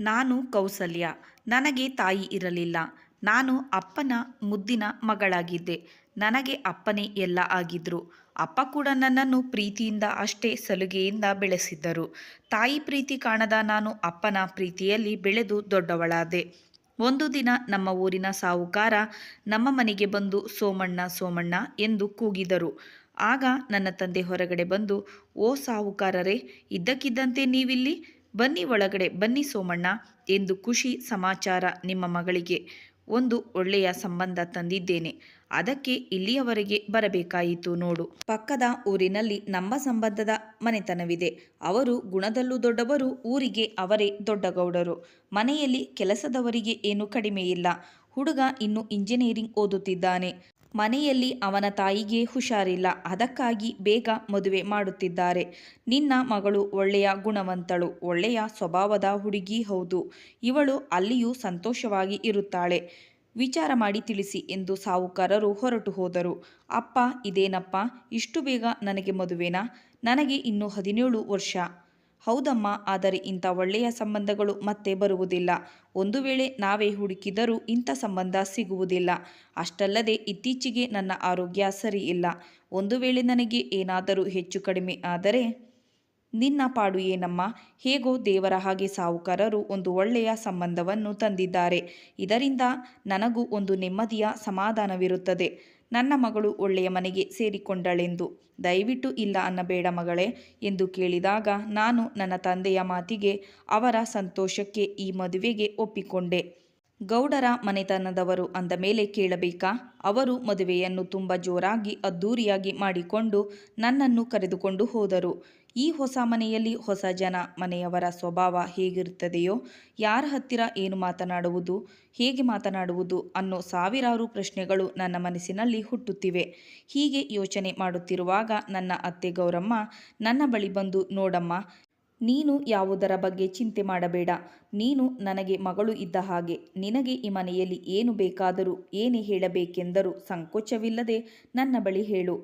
ನಾನು ಕೌಸಲ್ಯ. ನನಗೆ ತಾಯಿ ಇರಲಿಲ್ಲ. ನಾನು ಅಪ್ಪನ ಮುದ್ದಿನ ಮಗಳಾಗಿದ್ದೆ. ನನಗೆ ಅಪ್ಪನೇ ಎಲ್ಲ ಆಗಿದ್ರು. ಅಪ್ಪ ಕೂಡ ನನ್ನನ್ನು ಪ್ರೀತಿಯಿಂದ ಅಷ್ಟೇ ಸಲುಗೆಯಿಂದ ಬೆಳೆಸಿದ್ದರು. ತಾಯಿ ಪ್ರೀತಿ ಕಾಣದ ನಾನು ಅಪ್ಪನ ಪ್ರೀತಿಯಲ್ಲಿ ಬೆಳೆದು ದೊಡ್ಡವಳಾದೆ. ಒಂದು ದಿನ ನಮ್ಮ ಊರಿನ ಸಾಹುಕಾರ ನಮ್ಮ ಮನೆಗೆ ಬಂದು, ಸೋಮಣ್ಣ ಸೋಮಣ್ಣ ಎಂದು ಕೂಗಿದರು. ಆಗ ನನ್ನ ತಂದೆ ಹೊರಗಡೆ ಬಂದು, ಓ ಸಾಹುಕಾರರೇ, ಇದ್ದಕ್ಕಿದ್ದಂತೆ ನೀವಿಲ್ಲಿ? ಬನ್ನಿ ಒಳಗಡೆ, ಬನ್ನಿ ಸೋಮಣ್ಣ ಎಂದು ಖುಷಿ ಸಮಾಚಾರ ನಿಮ್ಮ ಮಗಳಿಗೆ. ಒಂದು ಒಳ್ಳೆಯ ಸಂಬಂಧ ತಂದಿದ್ದೇನೆ. ಅದಕ್ಕೆ ಇಲ್ಲಿಯವರೆಗೆ ಬರಬೇಕಾಯಿತು ನೋಡು. ಪಕ್ಕದ ಊರಿನಲ್ಲಿ ನಮ್ಮ ಸಂಬಂಧದ ಮನೆತನವಿದೆ. ಅವರು ಗುಣದಲ್ಲೂ ದೊಡ್ಡವರು, ಊರಿಗೆ ಅವರೇ ದೊಡ್ಡಗೌಡರು. ಮನೆಯಲ್ಲಿ ಕೆಲಸದವರಿಗೆ ಏನು ಕಡಿಮೆ ಇಲ್ಲ. ಹುಡುಗ ಇನ್ನು ಇಂಜಿನಿಯರಿಂಗ್ ಓದುತ್ತಿದ್ದಾನೆ. ಮನೆಯಲ್ಲಿ ಅವನ ತಾಯಿಗೆ ಹುಷಾರಿಲ್ಲ. ಅದಕ್ಕಾಗಿ ಬೇಗ ಮದುವೆ ಮಾಡುತ್ತಿದ್ದಾರೆ. ನಿನ್ನ ಮಗಳು ಒಳ್ಳೆಯ ಗುಣವಂತಳು. ಒಳ್ಳೆಯ ಸ್ವಭಾವದ ಹುಡುಗಿ ಹೌದು. ಇವಳು ಅಲ್ಲಿಯೂ ಸಂತೋಷವಾಗಿ ಇರುತ್ತಾಳೆ. ವಿಚಾರ ಮಾಡಿ ತಿಳಿಸಿ ಎಂದು ಸಾಹುಕಾರರು ಹೊರಟು ಹೋದರು. ಅಪ್ಪ, ಇದೇನಪ್ಪ? ಇಷ್ಟು ಬೇಗ ನನಗೆ ಮದುವೆನಾ? ನನಗೆ ಇನ್ನು ಹದಿನೇಳು ವರ್ಷ. ಹೌದಮ್ಮ, ಆದರೆ ಇಂಥ ಒಳ್ಳೆಯ ಸಂಬಂಧಗಳು ಮತ್ತೆ ಬರುವುದಿಲ್ಲ. ಒಂದು ವೇಳೆ ನಾವೇ ಹುಡುಕಿದರೂ ಇಂಥ ಸಂಬಂಧ ಸಿಗುವುದಿಲ್ಲ. ಅಷ್ಟಲ್ಲದೆ ಇತ್ತೀಚೆಗೆ ನನ್ನ ಆರೋಗ್ಯ ಸರಿ ಇಲ್ಲ. ಒಂದು ವೇಳೆ ನನಗೆ ಏನಾದರೂ ಹೆಚ್ಚು ಕಡಿಮೆ ಆದರೆ? ನಿನ್ನ ಪಾಡು ಏನಮ್ಮ? ಹೇಗೋ ದೇವರ ಹಾಗೆ ಸಾಹುಕಾರರು ಒಂದು ಒಳ್ಳೆಯ ಸಂಬಂಧವನ್ನು ತಂದಿದ್ದಾರೆ. ಇದರಿಂದ ನನಗೂ ಒಂದು ನೆಮ್ಮದಿಯ ಸಮಾಧಾನವಿರುತ್ತದೆ. ನನ್ನ ಮಗಳು ಒಳ್ಳೆಯ ಮನೆಗೆ ಸೇರಿಕೊಂಡಳೆಂದು. ದಯವಿಟ್ಟು ಇಲ್ಲ ಅನ್ನಬೇಡ ಮಗಳೇ ಎಂದು ಕೇಳಿದಾಗ ನಾನು ನನ್ನ ತಂದೆಯ ಮಾತಿಗೆ ಅವರ ಸಂತೋಷಕ್ಕೆ ಈ ಮದುವೆಗೆ ಒಪ್ಪಿಕೊಂಡೆ. ಗೌಡರ ಮನೆತನದವರು ಅಂದ ಮೇಲೆ ಕೇಳಬೇಕಾ? ಅವರು ಮದುವೆಯನ್ನು ತುಂಬ ಜೋರಾಗಿ ಅದ್ಧೂರಿಯಾಗಿ ಮಾಡಿಕೊಂಡು ನನ್ನನ್ನು ಕರೆದುಕೊಂಡು ಹೋದರು. ಈ ಹೊಸ ಮನೆಯಲ್ಲಿ ಹೊಸ ಜನ ಮನೆಯವರ ಸ್ವಭಾವ ಹೇಗಿರುತ್ತದೆಯೋ, ಯಾರ ಹತ್ತಿರ ಏನು ಮಾತನಾಡುವುದು, ಹೇಗೆ ಮಾತನಾಡುವುದು ಅನ್ನೋ ಸಾವಿರಾರು ಪ್ರಶ್ನೆಗಳು ನನ್ನ ಮನಸ್ಸಿನಲ್ಲಿ ಹುಟ್ಟುತ್ತಿವೆ. ಹೀಗೆ ಯೋಚನೆ ಮಾಡುತ್ತಿರುವಾಗ ನನ್ನ ಅತ್ತೆ ಗೌರಮ್ಮ, ನನ್ನ ಬಳಿ ಬಂದು, ನೋಡಮ್ಮ, ನೀನು ಯಾವುದರ ಬಗ್ಗೆ ಚಿಂತೆ ಮಾಡಬೇಡ. ನೀನು ನನಗೆ ಮಗಳು ಇದ್ದ ಹಾಗೆ, ನಿನಗೆ ಈ ಮನೆಯಲ್ಲಿ ಏನು ಬೇಕಾದರೂ, ಏನೇ ಹೇಳಬೇಕೆಂದರೂ ಸಂಕೋಚವಿಲ್ಲದೆ ನನ್ನ ಬಳಿ ಹೇಳು.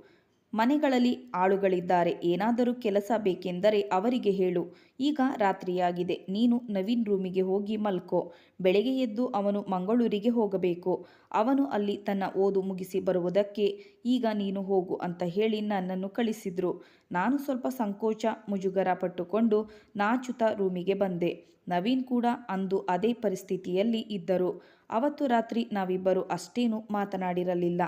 ಮನೆಗಳಲ್ಲಿ ಆಳುಗಳಿದ್ದಾರೆ. ಏನಾದರೂ ಕೆಲಸ ಬೇಕೆಂದರೆ ಅವರಿಗೆ ಹೇಳು. ಈಗ ರಾತ್ರಿಯಾಗಿದೆ. ನೀನು ನವೀನ್ ರೂಮಿಗೆ ಹೋಗಿ ಮಲ್ಕೋ. ಬೆಳಗ್ಗೆ ಎದ್ದು ಅವನು ಮಂಗಳೂರಿಗೆ ಹೋಗಬೇಕು. ಅವನು ಅಲ್ಲಿ ತನ್ನ ಓದು ಮುಗಿಸಿ ಬರುವುದಕ್ಕೆ ಈಗ ನೀನು ಹೋಗು ಅಂತ ಹೇಳಿ ನನ್ನನ್ನು ಕಳಿಸಿದ್ರು. ನಾನು ಸ್ವಲ್ಪ ಸಂಕೋಚ ಮುಜುಗರ ಪಟ್ಟುಕೊಂಡು ನಾಚುತ ರೂಮಿಗೆ ಬಂದೆ. ನವೀನ್ ಕೂಡ ಅಂದು ಅದೇ ಪರಿಸ್ಥಿತಿಯಲ್ಲಿ ಇದ್ದರು. ಅವತ್ತು ರಾತ್ರಿ ನಾವಿಬ್ಬರು ಅಷ್ಟೇನು ಮಾತನಾಡಿರಲಿಲ್ಲ.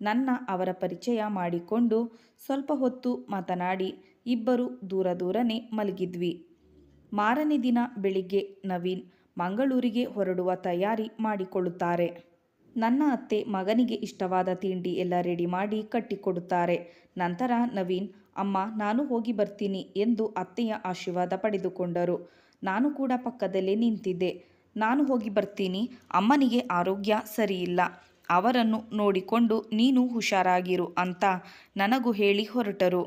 ನನ್ನ ಅವರ ಪರಿಚಯ ಮಾಡಿಕೊಂಡು ಸ್ವಲ್ಪ ಹೊತ್ತು ಮಾತನಾಡಿ ಇಬ್ಬರು ದೂರ ದೂರನೇ ಮಲಗಿದ್ವಿ. ಮಾರನೇ ದಿನ ಬೆಳಿಗ್ಗೆ ನವೀನ್ ಮಂಗಳೂರಿಗೆ ಹೊರಡುವ ತಯಾರಿ ಮಾಡಿಕೊಳ್ಳುತ್ತಾರೆ. ನನ್ನ ಅತ್ತೆ ಮಗನಿಗೆ ಇಷ್ಟವಾದ ತಿಂಡಿ ಎಲ್ಲ ರೆಡಿ ಮಾಡಿ ಕಟ್ಟಿಕೊಡುತ್ತಾರೆ. ನಂತರ ನವೀನ್, ಅಮ್ಮ, ನಾನು ಹೋಗಿ ಬರ್ತೀನಿ ಎಂದು ಅತ್ತೆಯ ಆಶೀರ್ವಾದ ಪಡೆದುಕೊಂಡರು. ನಾನು ಕೂಡ ಪಕ್ಕದಲ್ಲೇ ನಿಂತಿದ್ದೆ. ನಾನು ಹೋಗಿ ಬರ್ತೀನಿ. ಅಮ್ಮನಿಗೆ ಆರೋಗ್ಯ ಸರಿಯಿಲ್ಲ. ಅವರನ್ನು ನೋಡಿಕೊಂಡು ನೀನು ಹುಷಾರಾಗಿರು ಅಂತ ನನಗೂ ಹೇಳಿ ಹೊರಟರು.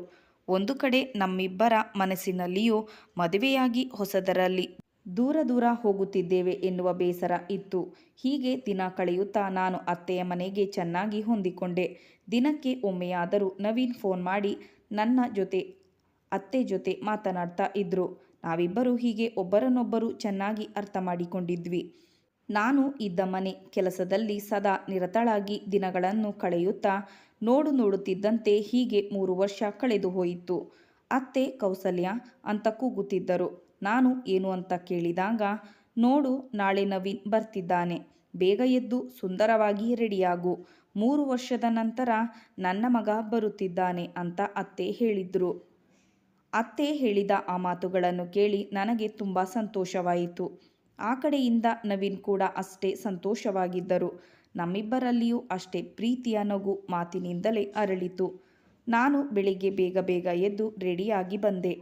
ಒಂದು ಕಡೆ ನಮ್ಮಿಬ್ಬರ ಮನಸ್ಸಿನಲ್ಲಿಯೂ ಮದುವೆಯಾಗಿ ಹೊಸದರಲ್ಲಿ ದೂರ ದೂರ ಹೋಗುತ್ತಿದ್ದೇವೆ ಎನ್ನುವ ಬೇಸರ ಇತ್ತು. ಹೀಗೆ ದಿನ ಕಳೆಯುತ್ತಾ ನಾನು ಅತ್ತೆಯ ಮನೆಗೆ ಚೆನ್ನಾಗಿ ಹೊಂದಿಕೊಂಡೆ. ದಿನಕ್ಕೆ ಒಮ್ಮೆಯಾದರೂ ನವೀನ್ ಫೋನ್ ಮಾಡಿ ನನ್ನ ಜೊತೆ, ಅತ್ತೆ ಜೊತೆ ಮಾತನಾಡ್ತಾ ಇದ್ರು. ನಾವಿಬ್ಬರು ಹೀಗೆ ಒಬ್ಬರನ್ನೊಬ್ಬರು ಚೆನ್ನಾಗಿ ಅರ್ಥ ಮಾಡಿಕೊಂಡಿದ್ವಿ. ನಾನು ಇದ್ದ ಮನೆ ಕೆಲಸದಲ್ಲಿ ಸದಾ ನಿರತಳಾಗಿ ದಿನಗಳನ್ನು ಕಳೆಯುತ್ತಾ ನೋಡು ನೋಡುತ್ತಿದ್ದಂತೆ ಹೀಗೆ ಮೂರು ವರ್ಷ ಕಳೆದು ಹೋಯಿತು. ಅತ್ತೆ ಕೌಸಲ್ಯ ಅಂತ ಕೂಗುತ್ತಿದ್ದರು. ನಾನು ಏನು ಅಂತ ಕೇಳಿದಾಗ, ನೋಡು, ನಾಳೆ ನವೀನ್ ಬರ್ತಿದ್ದಾನೆ. ಬೇಗ ಎದ್ದು ಸುಂದರವಾಗಿ ರೆಡಿಯಾಗು. ಮೂರು ವರ್ಷದ ನಂತರ ನನ್ನ ಮಗ ಬರುತ್ತಿದ್ದಾನೆ ಅಂತ ಅತ್ತೆ ಹೇಳಿದ್ರು. ಅತ್ತೆ ಹೇಳಿದ ಆ ಮಾತುಗಳನ್ನು ಕೇಳಿ ನನಗೆ ತುಂಬ ಸಂತೋಷವಾಯಿತು. ಆ ಕಡೆಯಿಂದ ನವೀನ್ ಕೂಡ ಅಷ್ಟೇ ಸಂತೋಷವಾಗಿದ್ದರು. ನಮ್ಮಿಬ್ಬರಲ್ಲಿಯೂ ಅಷ್ಟೇ ಪ್ರೀತಿಯ ನಗು ಮಾತಿನಿಂದಲೇ ಅರಳಿತು. ನಾನು ಬೆಳಿಗ್ಗೆ ಬೇಗ ಬೇಗ ಎದ್ದು ರೆಡಿಯಾಗಿ ಬಂದೆ.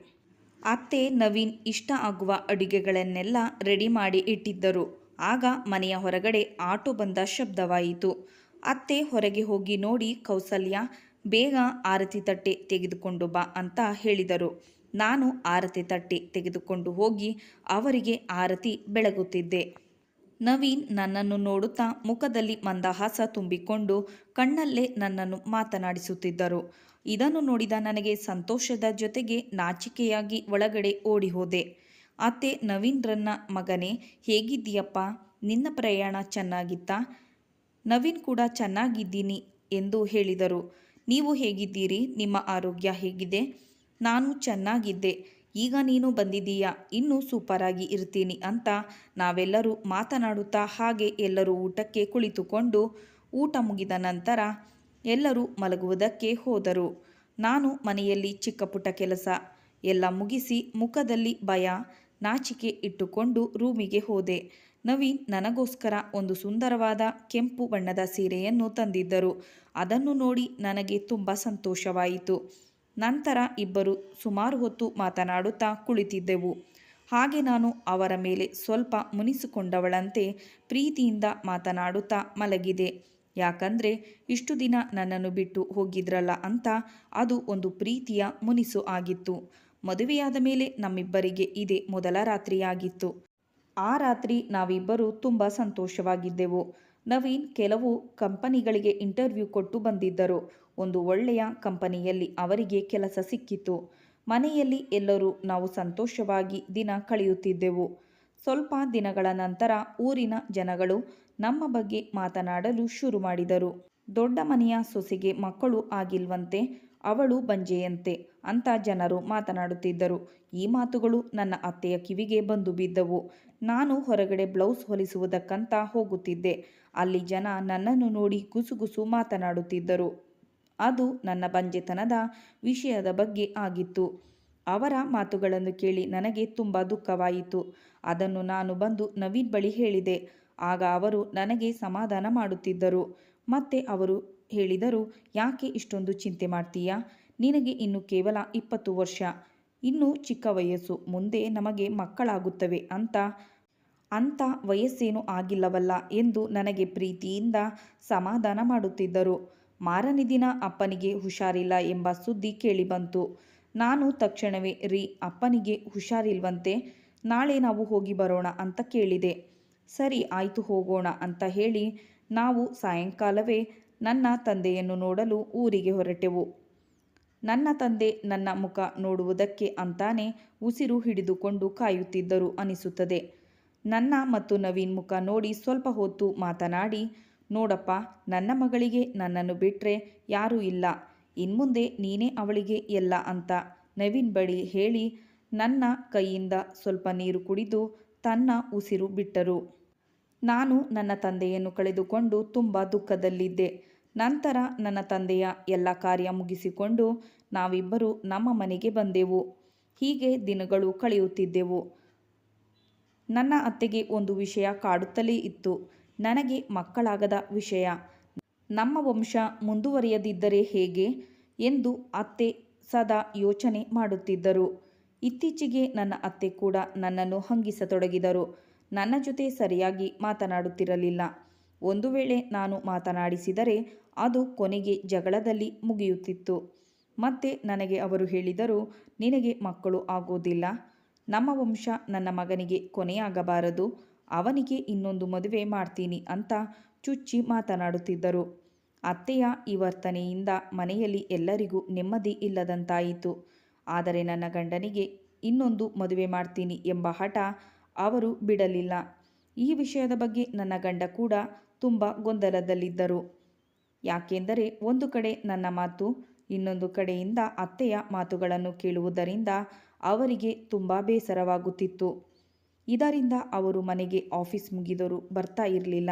ಅತ್ತೆ, ನವೀನ್ ಇಷ್ಟ ಆಗುವ ಅಡುಗೆಗಳನ್ನೆಲ್ಲ ರೆಡಿ ಮಾಡಿ ಇಟ್ಟಿದ್ದರು. ಆಗ ಮನೆಯ ಹೊರಗಡೆ ಆಟೋ ಬಂದ ಶಬ್ದವಾಯಿತು. ಅತ್ತೆ, ಹೊರಗೆ ಹೋಗಿ ನೋಡಿ ಕೌಸಲ್ಯ, ಬೇಗ ಆರತಿ ತಟ್ಟೆ ತೆಗೆದುಕೊಂಡು ಬಾ ಅಂತ ಹೇಳಿದರು. ನಾನು ಆರತಿ ತಟ್ಟಿ ತೆಗೆದುಕೊಂಡು ಹೋಗಿ ಅವರಿಗೆ ಆರತಿ ಬೆಳಗುತ್ತಿದ್ದೆ. ನವೀನ್ ನನ್ನನ್ನು ನೋಡುತ್ತಾ ಮುಖದಲ್ಲಿ ಮಂದಹಾಸ ತುಂಬಿಕೊಂಡು ಕಣ್ಣಲ್ಲೇ ನನ್ನನ್ನು ಮಾತನಾಡಿಸುತ್ತಿದ್ದರು. ಇದನ್ನು ನೋಡಿದ ನನಗೆ ಸಂತೋಷದ ಜೊತೆಗೆ ನಾಚಿಕೆಯಾಗಿ ಒಳಗಡೆ ಓಡಿ ಹೋದೆ ಅತ್ತೆ ನವೀನ್ರನ್ನ ಮಗನೇ, ಹೇಗಿದ್ದೀಯಪ್ಪ? ನಿನ್ನ ಪ್ರಯಾಣ ಚೆನ್ನಾಗಿತ್ತಾ? ನವೀನ್ ಕೂಡ ಚೆನ್ನಾಗಿದ್ದೀನಿ ಎಂದು ಹೇಳಿದರು. ನೀವು ಹೇಗಿದ್ದೀರಿ? ನಿಮ್ಮ ಆರೋಗ್ಯ ಹೇಗಿದೆ? ನಾನು ಚೆನ್ನಾಗಿದ್ದೆ. ಈಗ ನೀನು ಬಂದಿದ್ದೀಯಾ? ಇನ್ನೂ ಸೂಪರಾಗಿ ಇರ್ತೀನಿ ಅಂತ ನಾವೆಲ್ಲರೂ ಮಾತನಾಡುತ್ತಾ ಹಾಗೆ ಎಲ್ಲರೂ ಊಟಕ್ಕೆ ಕುಳಿತುಕೊಂಡು ಊಟ ಮುಗಿದ ನಂತರ ಎಲ್ಲರೂ ಮಲಗುವುದಕ್ಕೆ ಹೋದರು. ನಾನು ಮನೆಯಲ್ಲಿ ಚಿಕ್ಕಪುಟ್ಟ ಕೆಲಸ. ಎಲ್ಲ ಮುಗಿಸಿ ಮುಖದಲ್ಲಿ ಭಯ, ನಾಚಿಕೆ ಇಟ್ಟುಕೊಂಡು ರೂಮಿಗೆ ಹೋದೆ. ನವೀನ್ ನನಗೋಸ್ಕರ ಒಂದು ಸುಂದರವಾದ ಕೆಂಪು ಬಣ್ಣದ ಸೀರೆಯನ್ನು ತಂದಿದ್ದರು. ಅದನ್ನು ನೋಡಿ ನನಗೆ ತುಂಬ ಸಂತೋಷವಾಯಿತು. ನಂತರ ಇಬ್ಬರು ಸುಮಾರು ಹೊತ್ತು ಮಾತನಾಡುತ್ತಾ ಕುಳಿತಿದ್ದೆವು. ಹಾಗೆ ನಾನು ಅವರ ಮೇಲೆ ಸ್ವಲ್ಪ ಮುನಿಸಿಕೊಂಡವಳಂತೆ ಪ್ರೀತಿಯಿಂದ ಮಾತನಾಡುತ್ತಾ ಮಲಗಿದೆ. ಯಾಕಂದರೆ ಇಷ್ಟು ದಿನ ನನ್ನನ್ನು ಬಿಟ್ಟು ಹೋಗಿದ್ರಲ್ಲ ಅಂತ ಅದು ಒಂದು ಪ್ರೀತಿಯ ಮುನಿಸು ಆಗಿತ್ತು. ಮದುವೆಯಾದ ಮೇಲೆ ನಮ್ಮಿಬ್ಬರಿಗೆ ಇದೇ ಮೊದಲ ರಾತ್ರಿಯಾಗಿತ್ತು. ಆ ರಾತ್ರಿ ನಾವಿಬ್ಬರು ತುಂಬ ಸಂತೋಷವಾಗಿದ್ದೆವು. ನವೀನ್ ಕೆಲವು ಕಂಪನಿಗಳಿಗೆ ಇಂಟರ್ವ್ಯೂ ಕೊಟ್ಟು ಬಂದಿದ್ದರು. ಒಂದು ಒಳ್ಳೆಯ ಕಂಪನಿಯಲ್ಲಿ ಅವರಿಗೆ ಕೆಲಸ ಸಿಕ್ಕಿತು. ಮನೆಯಲ್ಲಿ ಎಲ್ಲರೂ ನಾವು ಸಂತೋಷವಾಗಿ ದಿನ ಕಳೆಯುತ್ತಿದ್ದೆವು. ಸ್ವಲ್ಪ ದಿನಗಳ ನಂತರ ಊರಿನ ಜನಗಳು ನಮ್ಮ ಬಗ್ಗೆ ಮಾತನಾಡಲು ಶುರು ಮಾಡಿದರು. ದೊಡ್ಡ ಮನೆಯ ಸೊಸೆಗೆ ಮಕ್ಕಳು ಆಗಿಲ್ವಂತೆ ಅವಳು ಬಂಜೆಯಂತೆ ಅಂತ ಜನರು ಮಾತನಾಡುತ್ತಿದ್ದರು. ಈ ಮಾತುಗಳು ನನ್ನ ಅತ್ತೆಯ ಕಿವಿಗೆ ಬಂದು ಬಿದ್ದವು. ನಾನು ಹೊರಗಡೆ ಬ್ಲೌಸ್ ಹೊಲಿಸುವುದಕ್ಕಂತ ಹೋಗುತ್ತಿದ್ದೆ. ಅಲ್ಲಿ ಜನ ನನ್ನನ್ನು ನೋಡಿ ಗುಸುಗುಸು ಮಾತನಾಡುತ್ತಿದ್ದರು. ಅದು ನನ್ನ ಬಂಜೆತನದ ವಿಷಯದ ಬಗ್ಗೆ ಆಗಿತ್ತು. ಅವರ ಮಾತುಗಳನ್ನು ಕೇಳಿ ನನಗೆ ತುಂಬ ದುಃಖವಾಯಿತು. ಅದನ್ನು ನಾನು ಬಂದು ನವೀನ್ ಬಳಿ ಹೇಳಿದೆ. ಆಗ ಅವರು ನನಗೆ ಸಮಾಧಾನ ಮಾಡುತ್ತಿದ್ದರು. ಮತ್ತೆ ಅವರು ಹೇಳಿದರು, ಯಾಕೆ ಇಷ್ಟೊಂದು ಚಿಂತೆ ಮಾಡ್ತೀಯಾ? ನಿನಗೆ ಇನ್ನು ಕೇವಲ ಇಪ್ಪತ್ತು ವರ್ಷ. ಇನ್ನೂ ಚಿಕ್ಕ ವಯಸ್ಸು. ಮುಂದೆ ನಮಗೆ ಮಕ್ಕಳಾಗುತ್ತವೆ ಅಂತ. ಅಂಥ ವಯಸ್ಸೇನೂ ಆಗಿಲ್ಲವಲ್ಲ ಎಂದು ನನಗೆ ಪ್ರೀತಿಯಿಂದ ಸಮಾಧಾನ ಮಾಡುತ್ತಿದ್ದರು. ಮಾರನೇ ದಿನ ಅಪ್ಪನಿಗೆ ಹುಷಾರಿಲ್ಲ ಎಂಬ ಸುದ್ದಿ ಕೇಳಿಬಂತು. ನಾನು ತಕ್ಷಣವೇ, ರೀ, ಅಪ್ಪನಿಗೆ ಹುಷಾರಿಲ್ವಂತೆ, ನಾಳೆ ನಾವು ಹೋಗಿ ಬರೋಣ ಅಂತ ಕೇಳಿದೆ. ಸರಿ, ಆಯಿತು ಹೋಗೋಣ ಅಂತ ಹೇಳಿ ನಾವು ಸಾಯಂಕಾಲವೇ ನನ್ನ ತಂದೆಯನ್ನು ನೋಡಲು ಊರಿಗೆ ಹೊರಟೆವು. ನನ್ನ ತಂದೆ ನನ್ನ ಮುಖ ನೋಡುವುದಕ್ಕೆ ಅಂತಾನೆ ಉಸಿರು ಹಿಡಿದುಕೊಂಡು ಕಾಯುತ್ತಿದ್ದರು ಅನಿಸುತ್ತದೆ. ನನ್ನ ಮತ್ತು ನವೀನ್ ಮುಖ ನೋಡಿ ಸ್ವಲ್ಪ ಹೊತ್ತು ಮಾತನಾಡಿ ನೋಡಪ್ಪ, ನನ್ನ ಮಗಳಿಗೆ ನನ್ನನ್ನು ಬಿಟ್ಟರೆ ಯಾರೂ ಇಲ್ಲ. ಇನ್ಮುಂದೆ ನೀನೇ ಅವಳಿಗೆ ಎಲ್ಲ ಅಂತ. ನವೀನ್ ಬಳಿ ಹೇಳಿ ನನ್ನ ಕೈಯಿಂದ ಸ್ವಲ್ಪ ನೀರು ಕುಡಿದು ತನ್ನ ಉಸಿರು ಬಿಟ್ಟರು. ನಾನು ನನ್ನ ತಂದೆಯನ್ನು ಕಳೆದುಕೊಂಡು ತುಂಬ ದುಃಖದಲ್ಲಿದ್ದೆ. ನಂತರ ನನ್ನ ತಂದೆಯ ಎಲ್ಲ ಕಾರ್ಯ ಮುಗಿಸಿಕೊಂಡು ನಾವಿಬ್ಬರು ನಮ್ಮ ಮನೆಗೆ ಬಂದೆವು. ಹೀಗೆ ದಿನಗಳು ಕಳೆಯುತ್ತಿದ್ದೆವು. ನನ್ನ ಅತ್ತೆಗೆ ಒಂದು ವಿಷಯ ಕಾಡುತ್ತಲೇ ಇತ್ತು. ನನಗೆ ಮಕ್ಕಳಾಗದ ವಿಷಯ. ನಮ್ಮ ವಂಶ ಮುಂದುವರಿಯದಿದ್ದರೆ ಹೇಗೆ? ಎಂದು ಅತ್ತೆ ಸದಾ ಯೋಚನೆ ಮಾಡುತ್ತಿದ್ದರು. ಇತ್ತೀಚೆಗೆ ನನ್ನ ಅತ್ತೆ ಕೂಡ ನನ್ನನ್ನು ಹಂಗಿಸತೊಡಗಿದರು. ನನ್ನ ಜೊತೆ ಸರಿಯಾಗಿ ಮಾತನಾಡುತ್ತಿರಲಿಲ್ಲ. ಒಂದು ವೇಳೆ ನಾನು ಮಾತನಾಡಿಸಿದರೆ ಅದು ಕೊನೆಗೆ ಜಗಳದಲ್ಲಿ ಮುಗಿಯುತ್ತಿತ್ತು. ಮತ್ತೆ ನನಗೆ ಅವರು ಹೇಳಿದರು, ನಿನಗೆ ಮಕ್ಕಳು ಆಗೋದಿಲ್ಲ. ನಮ್ಮ ವಂಶ ನನ್ನ ಮಗನಿಗೆ ಕೊನೆಯಾಗಬಾರದು. ಅವನಿಗೆ ಇನ್ನೊಂದು ಮದುವೆ ಮಾಡ್ತೀನಿ ಅಂತ ಚುಚ್ಚಿ ಮಾತನಾಡುತ್ತಿದ್ದರು. ಅತ್ತೆಯ ಈ ವರ್ತನೆಯಿಂದ ಮನೆಯಲ್ಲಿ ಎಲ್ಲರಿಗೂ ನೆಮ್ಮದಿ ಇಲ್ಲದಂತಾಯಿತು. ಆದರೆ ನನ್ನ ಗಂಡನಿಗೆ ಇನ್ನೊಂದು ಮದುವೆ ಮಾಡ್ತೀನಿ ಎಂಬ ಹಠ ಅವರು ಬಿಡಲಿಲ್ಲ. ಈ ವಿಷಯದ ಬಗ್ಗೆ ನನ್ನ ಗಂಡ ಕೂಡ ತುಂಬ ಗೊಂದಲದಲ್ಲಿದ್ದರು. ಯಾಕೆಂದರೆ ಒಂದು ಕಡೆ ನನ್ನ ಮಾತು, ಇನ್ನೊಂದು ಕಡೆಯಿಂದ ಅತ್ತೆಯ ಮಾತುಗಳನ್ನು ಕೇಳುವುದರಿಂದ ಅವರಿಗೆ ತುಂಬ ಬೇಸರವಾಗುತ್ತಿತ್ತು. ಇದರಿಂದ ಅವರು ಮನೆಗೆ ಆಫೀಸ್ ಮುಗಿದರು ಬರ್ತಾ ಇರಲಿಲ್ಲ.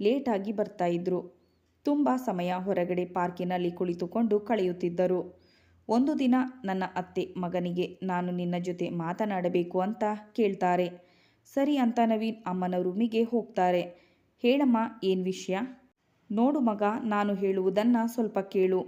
ಲೇಟಾಗಿ ಬರ್ತಾ ಇದ್ರು. ತುಂಬ ಸಮಯ ಹೊರಗಡೆ ಪಾರ್ಕಿನಲ್ಲಿ ಕುಳಿತುಕೊಂಡು ಕಳೆಯುತ್ತಿದ್ದರು. ಒಂದು ದಿನ ನನ್ನ ಅತ್ತೆ ಮಗನಿಗೆ, ನಾನು ನಿನ್ನ ಜೊತೆ ಮಾತನಾಡಬೇಕು ಅಂತ ಕೇಳ್ತಾರೆ. ಸರಿ ಅಂತ ನವೀನ್ ಅಮ್ಮನ ರೂಮಿಗೆ ಹೋಗ್ತಾರೆ. ಹೇಳಮ್ಮ, ಏನು ವಿಷಯ? ನೋಡು ಮಗ, ನಾನು ಹೇಳುವುದನ್ನು ಸ್ವಲ್ಪ ಕೇಳು.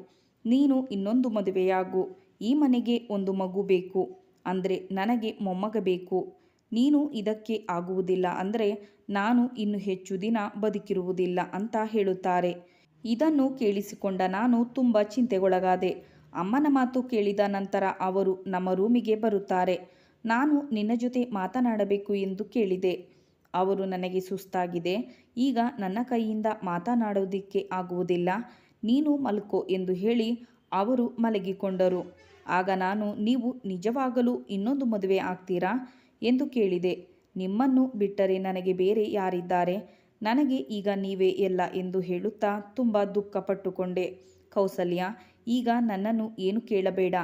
ನೀನು ಇನ್ನೊಂದು ಮದುವೆಯಾಗು. ಈ ಮನೆಗೆ ಒಂದು ಮಗು ಬೇಕು. ಅಂದರೆ ನನಗೆ ಮೊಮ್ಮಗ ಬೇಕು. ನೀನು ಇದಕ್ಕೆ ಆಗುವುದಿಲ್ಲ ಅಂದರೆ ನಾನು ಇನ್ನು ಹೆಚ್ಚು ದಿನ ಬದುಕಿರುವುದಿಲ್ಲ ಅಂತ ಹೇಳುತ್ತಾರೆ. ಇದನ್ನು ಕೇಳಿಸಿಕೊಂಡ ನಾನು ತುಂಬ ಚಿಂತೆಗೊಳಗಾದೆ. ಅಮ್ಮನ ಮಾತು ಕೇಳಿದ ನಂತರ ಅವರು ನಮ್ಮ ರೂಮಿಗೆ ಬರುತ್ತಾರೆ. ನಾನು ನಿನ್ನ ಜೊತೆ ಮಾತನಾಡಬೇಕು ಎಂದು ಕೇಳಿದೆ. ಅವರು ನನಗೆ ಸುಸ್ತಾಗಿದೆ. ಈಗ ನನ್ನ ಕೈಯಿಂದ ಮಾತನಾಡೋದಿಕ್ಕೆ ಆಗುವುದಿಲ್ಲ. ನೀನು ಮಲ್ಕೋ ಎಂದು ಹೇಳಿ ಅವರು ಮಲಗಿಕೊಂಡರು. ಆಗ ನಾನು, ನೀವು ನಿಜವಾಗಲೂ ಇನ್ನೊಂದು ಮದುವೆ ಆಗ್ತೀರಾ? ಎಂದು ಕೇಳಿದೆ. ನಿಮ್ಮನ್ನು ಬಿಟ್ಟರೆ ನನಗೆ ಬೇರೆ ಯಾರಿದ್ದಾರೆ? ನನಗೆ ಈಗ ನೀವೇ ಎಲ್ಲ ಎಂದು ಹೇಳುತ್ತಾ ತುಂಬ ದುಃಖಪಟ್ಟುಕೊಂಡೆ. ಕೌಸಲ್ಯ, ಈಗ ನನ್ನನ್ನು ಏನು ಕೇಳಬೇಡ.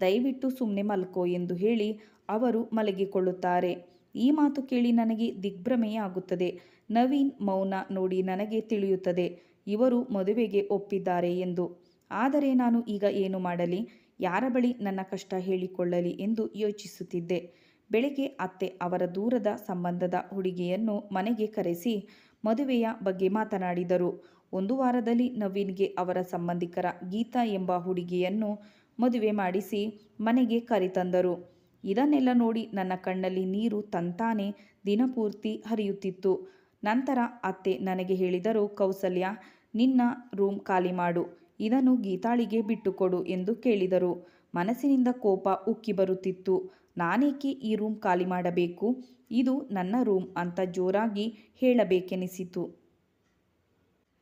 ದಯವಿಟ್ಟು ಸುಮ್ಮನೆ ಮಲ್ಕೋ ಎಂದು ಹೇಳಿ ಅವರು ಮಲಗಿಕೊಳ್ಳುತ್ತಾರೆ. ಈ ಮಾತು ಕೇಳಿ ನನಗೆ ದಿಗ್ಭ್ರಮೆಯಾಗುತ್ತದೆ. ನವೀನ್ ಮೌನ ನೋಡಿ ನನಗೆ ತಿಳಿಯುತ್ತದೆ. ಇವರು ಮದುವೆಗೆ ಒಪ್ಪಿದ್ದಾರೆ ಎಂದು. ಆದರೆ ನಾನು ಈಗ ಏನು ಮಾಡಲಿ? ಯಾರ ಬಳಿ ನನ್ನ ಕಷ್ಟ ಹೇಳಿಕೊಳ್ಳಲಿ ಎಂದು ಯೋಚಿಸುತ್ತಿದ್ದೆ. ಬೆಳಗ್ಗೆ ಅತ್ತೆ ಅವರ ದೂರದ ಸಂಬಂಧದ ಹುಡುಗಿಯನ್ನು ಮನೆಗೆ ಕರೆಸಿ ಮದುವೆಯ ಬಗ್ಗೆ ಮಾತನಾಡಿದರು. ಒಂದು ವಾರದಲ್ಲಿ ನವೀನ್ಗೆ ಅವರ ಸಂಬಂಧಿಕರ ಗೀತಾ ಎಂಬ ಹುಡುಗಿಯನ್ನು ಮದುವೆ ಮಾಡಿಸಿ ಮನೆಗೆ ಕರೆತಂದರು. ಇದನ್ನೆಲ್ಲ ನೋಡಿ ನನ್ನ ಕಣ್ಣಲ್ಲಿ ನೀರು ತಂತಾನೆ ದಿನಪೂರ್ತಿ ಹರಿಯುತ್ತಿತ್ತು. ನಂತರ ಅತ್ತೆ ನನಗೆ ಹೇಳಿದರು, ಕೌಸಲ್ಯ, ನಿನ್ನ ರೂಮ್ ಖಾಲಿ ಮಾಡು. ಇದನ್ನು ಗೀತಾಳಿಗೆ ಬಿಟ್ಟುಕೊಡು ಎಂದು ಕೇಳಿದರು. ಮನಸ್ಸಿನಿಂದ ಕೋಪ ಉಕ್ಕಿ ಬರುತ್ತಿತ್ತು. ನಾನೇಕೆ ಈ ರೂಮ್ ಖಾಲಿ ಮಾಡಬೇಕು? ಇದು ನನ್ನ ರೂಮ್ ಅಂತ ಜೋರಾಗಿ ಹೇಳಬೇಕೆನಿಸಿತು.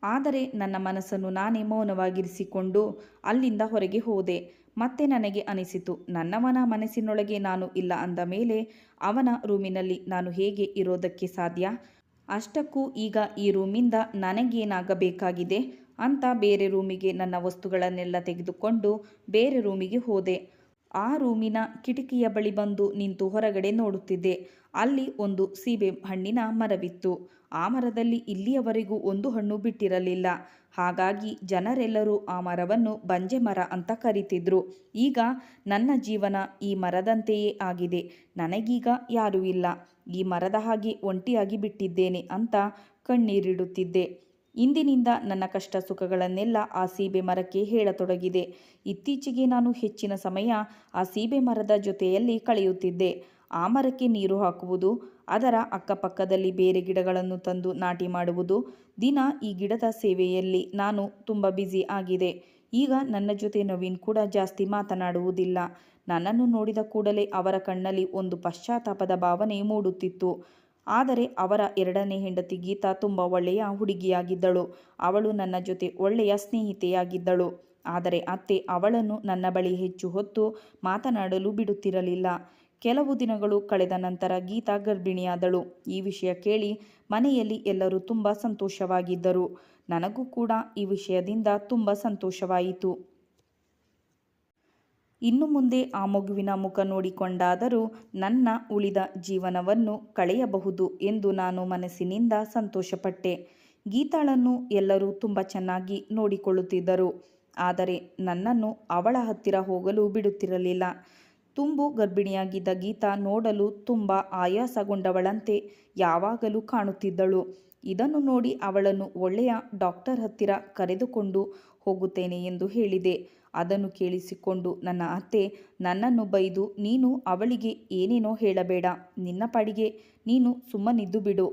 ಆದರೆ ನನ್ನ ಮನಸ್ಸನ್ನು ನಾನೇ ಮೌನವಾಗಿರಿಸಿಕೊಂಡು ಅಲ್ಲಿಂದ ಹೊರಗೆ ಹೋದೆ. ಮತ್ತೆ ನನಗೆ ಅನಿಸಿತು, ನನ್ನವನ ಮನಸ್ಸಿನೊಳಗೆ ನಾನು ಇಲ್ಲ ಅಂದ ಮೇಲೆ ಅವನ ರೂಮಿನಲ್ಲಿ ನಾನು ಹೇಗೆ ಇರೋದಕ್ಕೆ ಸಾಧ್ಯ? ಅಷ್ಟಕ್ಕೂ ಈಗ ಈ ರೂಮಿಂದ ನನಗೇನಾಗಬೇಕಾಗಿದೆ ಅಂತ ಬೇರೆ ರೂಮಿಗೆ ನನ್ನ ವಸ್ತುಗಳನ್ನೆಲ್ಲ ತೆಗೆದುಕೊಂಡು ಬೇರೆ ರೂಮಿಗೆ ಹೋದೆ. ಆ ರೂಮಿನ ಕಿಟಕಿಯ ಬಳಿ ಬಂದು ನಿಂತು ಹೊರಗಡೆ ನೋಡುತ್ತಿದ್ದೆ. ಅಲ್ಲಿ ಒಂದು ಸೀಬೆ ಹಣ್ಣಿನ ಮರವಿತ್ತು. ಆ ಮರದಲ್ಲಿ ಇಲ್ಲಿಯವರೆಗೂ ಒಂದು ಹಣ್ಣು ಬಿಟ್ಟಿರಲಿಲ್ಲ. ಹಾಗಾಗಿ ಜನರೆಲ್ಲರೂ ಆ ಮರವನ್ನು ಬಂಜೆ ಮರ ಅಂತ ಕರೀತಿದ್ರು. ಈಗ ನನ್ನ ಜೀವನ ಈ ಮರದಂತೆಯೇ ಆಗಿದೆ. ನನಗೀಗ ಯಾರೂ ಇಲ್ಲ. ಈ ಮರದ ಹಾಗೆ ಒಂಟಿಯಾಗಿ ಬಿಟ್ಟಿದ್ದೇನೆ ಅಂತ ಕಣ್ಣೀರಿಡುತ್ತಿದ್ದೆ. ಇಂದಿನಿಂದ ನನ್ನ ಕಷ್ಟ ಸುಖಗಳನ್ನೆಲ್ಲ ಆ ಸೀಬೆ ಮರಕ್ಕೆ ಹೇಳತೊಡಗಿದೆ. ಇತ್ತೀಚೆಗೆ ನಾನು ಹೆಚ್ಚಿನ ಸಮಯ ಆ ಸೀಬೆ ಮರದ ಜೊತೆಯಲ್ಲಿ ಕಳೆಯುತ್ತಿದ್ದೆ. ಆ ಮರಕ್ಕೆ ನೀರು ಹಾಕುವುದು, ಅದರ ಅಕ್ಕಪಕ್ಕದಲ್ಲಿ ಬೇರೆ ಗಿಡಗಳನ್ನು ತಂದು ನಾಟಿ ಮಾಡುವುದು, ದಿನ ಈ ಗಿಡದ ಸೇವೆಯಲ್ಲಿ ನಾನು ತುಂಬ ಬ್ಯುಸಿ ಆಗಿದೆ. ಈಗ ನನ್ನ ಜೊತೆ ನವೀನ್ ಕೂಡ ಜಾಸ್ತಿ ಮಾತನಾಡುವುದಿಲ್ಲ. ನನ್ನನ್ನು ನೋಡಿದ ಕೂಡಲೇ ಅವರ ಕಣ್ಣಲ್ಲಿ ಒಂದು ಪಶ್ಚಾತ್ತಾಪದ ಭಾವನೆ ಮೂಡುತ್ತಿತ್ತು. ಆದರೆ ಅವರ ಎರಡನೇ ಹೆಂಡತಿ ಗೀತಾ ತುಂಬ ಒಳ್ಳೆಯ ಹುಡುಗಿಯಾಗಿದ್ದಳು. ಅವಳು ನನ್ನ ಜೊತೆ ಒಳ್ಳೆಯ ಸ್ನೇಹಿತೆಯಾಗಿದ್ದಳು. ಆದರೆ ಅತ್ತೆ ಅವಳನ್ನು ನನ್ನ ಬಳಿ ಹೆಚ್ಚು ಹೊತ್ತು ಮಾತನಾಡಲು ಬಿಡುತ್ತಿರಲಿಲ್ಲ. ಕೆಲವು ದಿನಗಳು ಕಳೆದ ನಂತರ ಗೀತಾ ಗರ್ಭಿಣಿಯಾದಳು. ಈ ವಿಷಯ ಕೇಳಿ ಮನೆಯಲ್ಲಿ ಎಲ್ಲರೂ ತುಂಬ ಸಂತೋಷವಾಗಿದ್ದರು. ನನಗೂ ಕೂಡ ಈ ವಿಷಯದಿಂದ ತುಂಬ ಸಂತೋಷವಾಯಿತು. ಇನ್ನು ಮುಂದೆ ಆ ಮಗುವಿನ ಮುಖ ನೋಡಿಕೊಂಡಾದರೂ ನನ್ನ ಉಳಿದ ಜೀವನವನ್ನು ಕಳೆಯಬಹುದು ಎಂದು ನಾನು ಮನಸ್ಸಿನಿಂದ ಸಂತೋಷಪಟ್ಟೆ. ಗೀತಾಳನ್ನು ಎಲ್ಲರೂ ತುಂಬ ಚೆನ್ನಾಗಿ ನೋಡಿಕೊಳ್ಳುತ್ತಿದ್ದರು. ಆದರೆ ನನ್ನನ್ನು ಅವಳ ಹತ್ತಿರ ಹೋಗಲು ಬಿಡುತ್ತಿರಲಿಲ್ಲ. ತುಂಬು ಗರ್ಭಿಣಿಯಾಗಿದ್ದ ಗೀತಾ ನೋಡಲು ತುಂಬ ಆಯಾಸಗೊಂಡವಳಂತೆ ಯಾವಾಗಲೂ ಕಾಣುತ್ತಿದ್ದಳು. ಇದನ್ನು ನೋಡಿ ಅವಳನ್ನು ಒಳ್ಳೆಯ ಡಾಕ್ಟರ್ ಹತ್ತಿರ ಕರೆದುಕೊಂಡು ಹೋಗುತ್ತೇನೆ ಎಂದು ಹೇಳಿದೆ. ಅದನ್ನು ಕೇಳಿಸಿಕೊಂಡು ನನ್ನ ಅತ್ತೆ ನನ್ನನ್ನು ಬೈದು ನೀನು ಅವಳಿಗೆ ಏನೇನೋ ಹೇಳಬೇಡ, ನಿನ್ನ ಪಾಡಿಗೆ ನೀನು ಸುಮ್ಮನಿದ್ದು ಬಿಡು.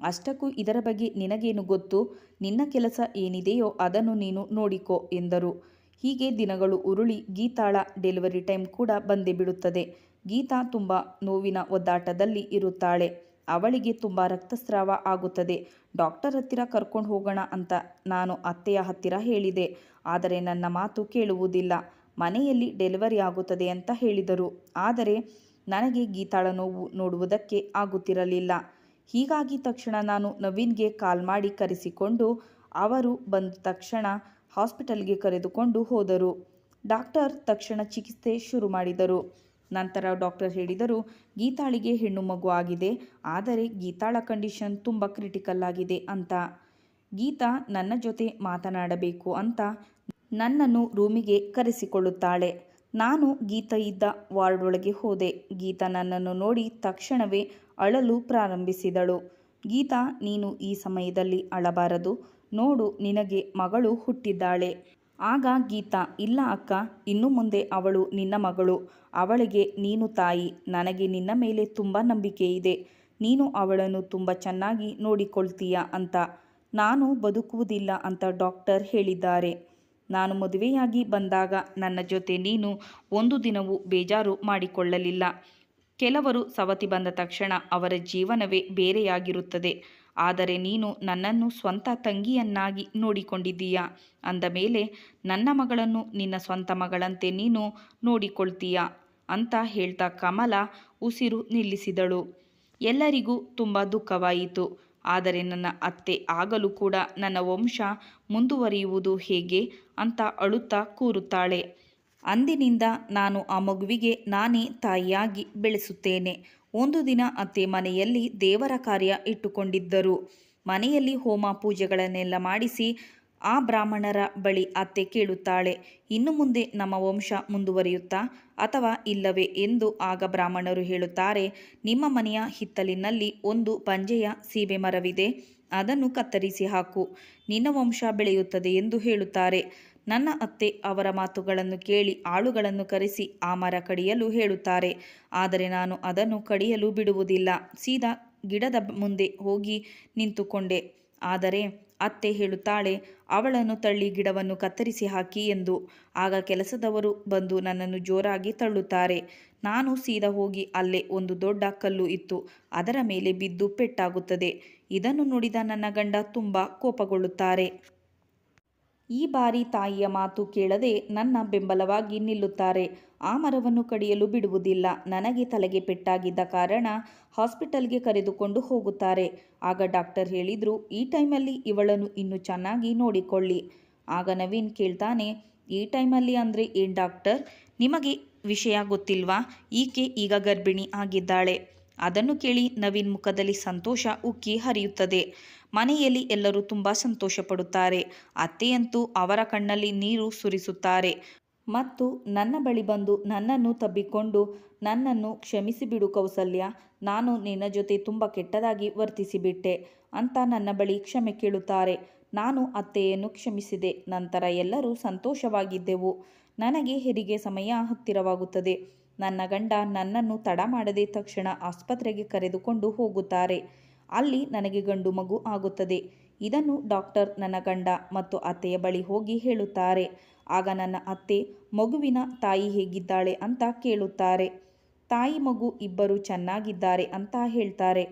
ಅಷ್ಟಕ್ಕೂ ಇದರ ಬಗ್ಗೆ ನಿನಗೇನು ಗೊತ್ತು? ನಿನ್ನ ಕೆಲಸ ಏನಿದೆಯೋ ಅದನ್ನು ನೀನು ನೋಡಿಕೋ ಎಂದರು. ಹೀಗೆ ದಿನಗಳು ಉರುಳಿ ಗೀತಾಳ ಡೆಲಿವರಿ ಟೈಮ್ ಕೂಡ ಬಂದೇ ಬಿಡುತ್ತದೆ. ಗೀತಾ ತುಂಬ ನೋವಿನ ಒದ್ದಾಟದಲ್ಲಿ ಇರುತ್ತಾಳೆ. ಅವಳಿಗೆ ತುಂಬ ರಕ್ತಸ್ರಾವ ಆಗುತ್ತದೆ. ಡಾಕ್ಟರ್ ಹತ್ತಿರ ಕರ್ಕೊಂಡು ಹೋಗೋಣ ಅಂತ ನಾನು ಅತ್ತೆಯ ಹತ್ತಿರ ಹೇಳಿದೆ. ಆದರೆ ನನ್ನ ಮಾತು ಕೇಳುವುದಿಲ್ಲ. ಮನೆಯಲ್ಲಿ ಡೆಲಿವರಿ ಆಗುತ್ತದೆ ಅಂತ ಹೇಳಿದರು. ಆದರೆ ನನಗೆ ಗೀತಾಳ ನೋವು ನೋಡುವುದಕ್ಕೆ ಆಗುತ್ತಿರಲಿಲ್ಲ. ಹೀಗಾಗಿ ತಕ್ಷಣ ನಾನು ನವೀನ್ಗೆ ಕಾಲ್ ಮಾಡಿ ಕರೆಸಿಕೊಂಡು ಅವರು ಬಂದ ತಕ್ಷಣ ಹಾಸ್ಪಿಟಲ್ಗೆ ಕರೆದುಕೊಂಡು ಹೋದರು. ಡಾಕ್ಟರ್ ತಕ್ಷಣ ಚಿಕಿತ್ಸೆ ಶುರು ಮಾಡಿದರು. ನಂತರ ಡಾಕ್ಟರ್ ಹೇಳಿದರು ಗೀತಾಳಿಗೆ ಹೆಣ್ಣು ಮಗು ಆಗಿದೆ. ಆದರೆ ಗೀತಾಳ ಕಂಡೀಷನ್ ತುಂಬ ಕ್ರಿಟಿಕಲ್ ಆಗಿದೆ ಅಂತ. ಗೀತಾ, ನನ್ನ ಜೊತೆ ಮಾತನಾಡಬೇಕು ಅಂತ ನನ್ನನ್ನು ರೂಮಿಗೆ ಕರೆಸಿಕೊಳ್ಳುತ್ತಾಳೆ. ನಾನು ಗೀತಾ ಇದ್ದ ವಾರ್ಡ್ ಒಳಗೆ ಹೋದೆ. ಗೀತಾ ನನ್ನನ್ನು ನೋಡಿ ತಕ್ಷಣವೇ ಅಳಲು ಪ್ರಾರಂಭಿಸಿದಳು. ಗೀತಾ, ನೀನು ಈ ಸಮಯದಲ್ಲಿ ಅಳಬಾರದು. ನೋಡು, ನಿನಗೆ ಮಗಳು ಹುಟ್ಟಿದ್ದಾಳೆ. ಆಗ ಗೀತಾ, ಇಲ್ಲ ಅಕ್ಕ, ಇನ್ನು ಮುಂದೆ ಅವಳು ನಿನ್ನ ಮಗಳು. ಅವಳಿಗೆ, ನೀನು ತಾಯಿ, ನನಗೆ ನಿನ್ನ ಮೇಲೆ ತುಂಬ ನಂಬಿಕೆ ಇದೆ. ನೀನು ಅವಳನ್ನು ತುಂಬ ಚೆನ್ನಾಗಿ ನೋಡಿಕೊಳ್ತೀಯ ಅಂತ. ನಾನು ಬದುಕುವುದಿಲ್ಲ ಅಂತ ಡಾಕ್ಟರ್ ಹೇಳಿದ್ದಾರೆ. ನಾನು ಮದುವೆಯಾಗಿ ಬಂದಾಗ ನನ್ನ ಜೊತೆ ನೀನು ಒಂದು ದಿನವೂ ಬೇಜಾರು ಮಾಡಿಕೊಳ್ಳಲಿಲ್ಲ. ಕೆಲವರು ಸವತಿ ಬಂದ ತಕ್ಷಣ ಅವರ ಜೀವನವೇ ಬೇರೆಯಾಗಿರುತ್ತದೆ. ಆದರೆ ನೀನು ನನ್ನನ್ನು ಸ್ವಂತ ತಂಗಿಯನ್ನಾಗಿ ನೋಡಿಕೊಂಡಿದ್ದೀಯ? ಅಂದ ಮೇಲೆ, ನನ್ನ ಮಗಳನ್ನು ನಿನ್ನ ಸ್ವಂತ ಮಗಳಂತೆ ನೀನು ನೋಡಿಕೊಳ್ತೀಯ? ಅಂತ ಹೇಳ್ತಾ ಕಮಲ ಉಸಿರು ನಿಲ್ಲಿಸಿದಳು. ಎಲ್ಲರಿಗೂ ತುಂಬ ದುಃಖವಾಯಿತು. ಆದರೆ ನನ್ನ ಅತ್ತೆ ಆಗಲು ಕೂಡ ನನ್ನ ವಂಶ ಮುಂದುವರಿಯುವುದು ಹೇಗೆ ಅಂತ ಅಳುತ್ತಾ ಕೂರುತ್ತಾಳೆ. ಅಂದಿನಿಂದ ನಾನು ಆ ಮಗುವಿಗೆ ನಾನೇ ತಾಯಿಯಾಗಿ ಬೆಳೆಸುತ್ತೇನೆ. ಒಂದು ದಿನ ಅತ್ತೆ ಮನೆಯಲ್ಲಿ ದೇವರ ಕಾರ್ಯ ಇಟ್ಟುಕೊಂಡಿದ್ದರು. ಮನೆಯಲ್ಲಿ ಹೋಮ ಪೂಜೆಗಳನ್ನೆಲ್ಲ ಮಾಡಿಸಿ ಆ ಬ್ರಾಹ್ಮಣರ ಬಳಿ ಅತ್ತೆ ಕೇಳುತ್ತಾಳೆ, ಇನ್ನು ಮುಂದೆ ನಮ್ಮ ವಂಶ ಮುಂದುವರಿಯುತ್ತಾ? ಅಥವಾ ಇಲ್ಲವೇ? ಎಂದು ಆಗ ಬ್ರಾಹ್ಮಣರು ಹೇಳುತ್ತಾರೆ, ನಿಮ್ಮ ಮನೆಯ ಹಿತ್ತಲಿನಲ್ಲಿ ಒಂದು ಪಂಜೆಯ ಸೀಬೆ ಮರವಿದೆ, ಅದನ್ನು ಕತ್ತರಿಸಿ ಹಾಕು. ನಿನ್ನ ವಂಶ ಬೆಳೆಯುತ್ತದೆ ಎಂದು ಹೇಳುತ್ತಾರೆ. ನನ್ನ ಅತ್ತೆ ಅವರ ಮಾತುಗಳನ್ನು ಕೇಳಿ ಆಳುಗಳನ್ನು ಕರೆಸಿ ಆ ಮರ ಕಡಿಯಲು ಹೇಳುತ್ತಾರೆ. ಆದರೆ ನಾನು ಅದನ್ನು ಕಡಿಯಲು ಬಿಡುವುದಿಲ್ಲ. ಸೀದಾ ಗಿಡದ ಮುಂದೆ ಹೋಗಿ ನಿಂತುಕೊಂಡೆ. ಆದರೆ ಅತ್ತೆ ಹೇಳುತ್ತಾಳೆ, ಅವಳನ್ನು ತಳ್ಳಿ ಗಿಡವನ್ನು ಕತ್ತರಿಸಿ ಹಾಕಿ ಎಂದು. ಆಗ ಕೆಲಸದವರು ಬಂದು ನನ್ನನ್ನು ಜೋರಾಗಿ ತಳ್ಳುತ್ತಾರೆ. ನಾನು ಸೀದಾ ಹೋಗಿ ಅಲ್ಲೇ ಒಂದು ದೊಡ್ಡ ಕಲ್ಲು ಇತ್ತು. ಅದರ ಮೇಲೆ ಬಿದ್ದು ಪೆಟ್ಟಾಗುತ್ತದೆ. ಇದನ್ನು ನೋಡಿದ ನನ್ನ ಗಂಡ ತುಂಬ ಕೋಪಗೊಳ್ಳುತ್ತಾರೆ. ಈ ಬಾರಿ ತಾಯಿಯ ಮಾತು ಕೇಳದೆ ನನ್ನ ಬೆಂಬಲವಾಗಿ ನಿಲ್ಲುತ್ತಾರೆ. ಆ ಮರವನ್ನು ಕಡಿಯಲು ಬಿಡುವುದಿಲ್ಲ. ನನಗೆ ತಲೆಗೆ ಪೆಟ್ಟಾಗಿದ್ದ ಕಾರಣ ಹಾಸ್ಪಿಟಲ್ಗೆ ಕರೆದುಕೊಂಡು ಹೋಗುತ್ತಾರೆ. ಆಗ ಡಾಕ್ಟರ್ ಹೇಳಿದರು, ಈ ಟೈಮಲ್ಲಿ ಇವಳನ್ನು ಇನ್ನೂ ಚೆನ್ನಾಗಿ ನೋಡಿಕೊಳ್ಳಿ. ಆಗ ನವೀನ್ ಕೇಳ್ತಾನೆ, ಈ ಟೈಮಲ್ಲಿ ಅಂದರೆ ಏನು ಡಾಕ್ಟರ್? ನಿಮಗೆ ವಿಷಯ ಗೊತ್ತಿಲ್ವಾ? ಈಕೆ ಈಗ ಗರ್ಭಿಣಿ ಆಗಿದ್ದಾಳೆ. ಅದನ್ನು ಕೇಳಿ ನವೀನ್ ಮುಖದಲ್ಲಿ ಸಂತೋಷ ಉಕ್ಕಿ ಹರಿಯುತ್ತದೆ. ಮನೆಯಲ್ಲಿ ಎಲ್ಲರೂ ತುಂಬ ಸಂತೋಷ ಪಡುತ್ತಾರೆ ಅತ್ತೆಯಂತೂ ಅವರ ಕಣ್ಣಲ್ಲಿ ನೀರು ಸುರಿಸುತ್ತಾರೆ. ಮತ್ತು ನನ್ನ ಬಳಿ ಬಂದು ನನ್ನನ್ನು ತಬ್ಬಿಕೊಂಡು ನನ್ನನ್ನು ಕ್ಷಮಿಸಿಬಿಡು ಕೌಸಲ್ಯ, ನಾನು ನಿನ್ನ ಜೊತೆ ತುಂಬ ಕೆಟ್ಟದಾಗಿ ವರ್ತಿಸಿಬಿಟ್ಟೆ ಅಂತ ನನ್ನ ಬಳಿ ಕ್ಷಮೆ ಕೇಳುತ್ತಾರೆ. ನಾನು ಅತ್ತೆಯನ್ನು ಕ್ಷಮಿಸಿದೆ, ನಂತರ ಎಲ್ಲರೂ ಸಂತೋಷವಾಗಿದ್ದೆವು. ನನಗೆ ಹೆರಿಗೆ ಸಮಯ ಹತ್ತಿರವಾಗುತ್ತದೆ. ನನ್ನ ಗಂಡ ನನ್ನನ್ನು ತಡ ಮಾಡದೆ ತಕ್ಷಣ ಆಸ್ಪತ್ರೆಗೆ ಕರೆದುಕೊಂಡು ಹೋಗುತ್ತಾರೆ. ಅಲ್ಲಿ ನನಗೆ ಗಂಡು ಮಗು ಆಗುತ್ತದೆ. ಇದನ್ನು ಡಾಕ್ಟರ್ ನನ್ನ ಗಂಡ ಮತ್ತು ಅತ್ತೆಯ ಬಳಿ ಹೋಗಿ ಹೇಳುತ್ತಾರೆ. ಆಗ ನನ್ನ ಅತ್ತೆ, ಮಗುವಿನ ತಾಯಿ ಹೇಗಿದ್ದಾಳೆ ಅಂತ ಕೇಳುತ್ತಾರೆ. ತಾಯಿ ಮಗು ಇಬ್ಬರು ಚೆನ್ನಾಗಿದ್ದಾರೆ ಅಂತ ಹೇಳ್ತಾರೆ.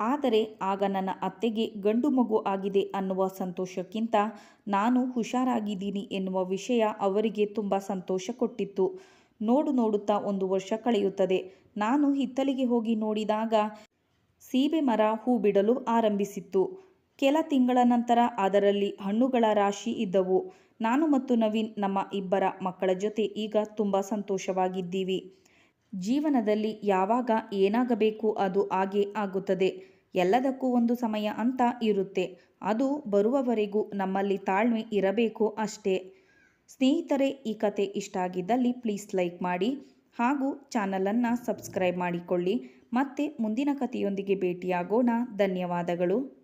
ಆದರೆ ಆಗ ನನ್ನ ಅತ್ತೆಗೆ ಗಂಡು ಮಗು ಆಗಿದೆ ಅನ್ನುವ ಸಂತೋಷಕ್ಕಿಂತ ನಾನು ಹುಷಾರಾಗಿದ್ದೀನಿ ಎನ್ನುವ ವಿಷಯ ಅವರಿಗೆ ತುಂಬ ಸಂತೋಷ ಕೊಟ್ಟಿತ್ತು. ನೋಡು ನೋಡುತ್ತಾ ಒಂದು ವರ್ಷ ಕಳೆಯುತ್ತದೆ. ನಾನು ಹಿತ್ತಲಿಗೆ ಹೋಗಿ ನೋಡಿದಾಗ ಸೀಬೆ ಮರ ಹೂ ಬಿಡಲು ಆರಂಭಿಸಿತ್ತು. ಕೆಲ ತಿಂಗಳ ನಂತರ ಅದರಲ್ಲಿ ಹಣ್ಣುಗಳ ರಾಶಿ ಇದ್ದವು. ನಾನು ಮತ್ತು ನವೀನ್, ನಮ್ಮ ಇಬ್ಬರ ಮಕ್ಕಳ ಜೊತೆ ಈಗ ತುಂಬ ಸಂತೋಷವಾಗಿದ್ದೀವಿ. ಜೀವನದಲ್ಲಿ ಯಾವಾಗ ಏನಾಗಬೇಕು ಅದು ಆಗೇ ಆಗುತ್ತದೆ. ಎಲ್ಲದಕ್ಕೂ ಒಂದು ಸಮಯ ಅಂತ ಇರುತ್ತೆ. ಅದು ಬರುವವರೆಗೂ ನಮ್ಮಲ್ಲಿ ತಾಳ್ಮೆ ಇರಬೇಕು ಅಷ್ಟೇ. ಸ್ನೇಹಿತರೆ, ಈ ಕತೆ ಇಷ್ಟ ಆಗಿದ್ದಲ್ಲಿ ಪ್ಲೀಸ್ ಲೈಕ್ ಮಾಡಿ ಹಾಗೂ ಚಾನಲನ್ನು ಸಬ್ಸ್ಕ್ರೈಬ್ ಮಾಡಿಕೊಳ್ಳಿ. ಮತ್ತೆ ಮುಂದಿನ ಕಥೆಯೊಂದಿಗೆ ಭೇಟಿಯಾಗೋಣ. ಧನ್ಯವಾದಗಳು.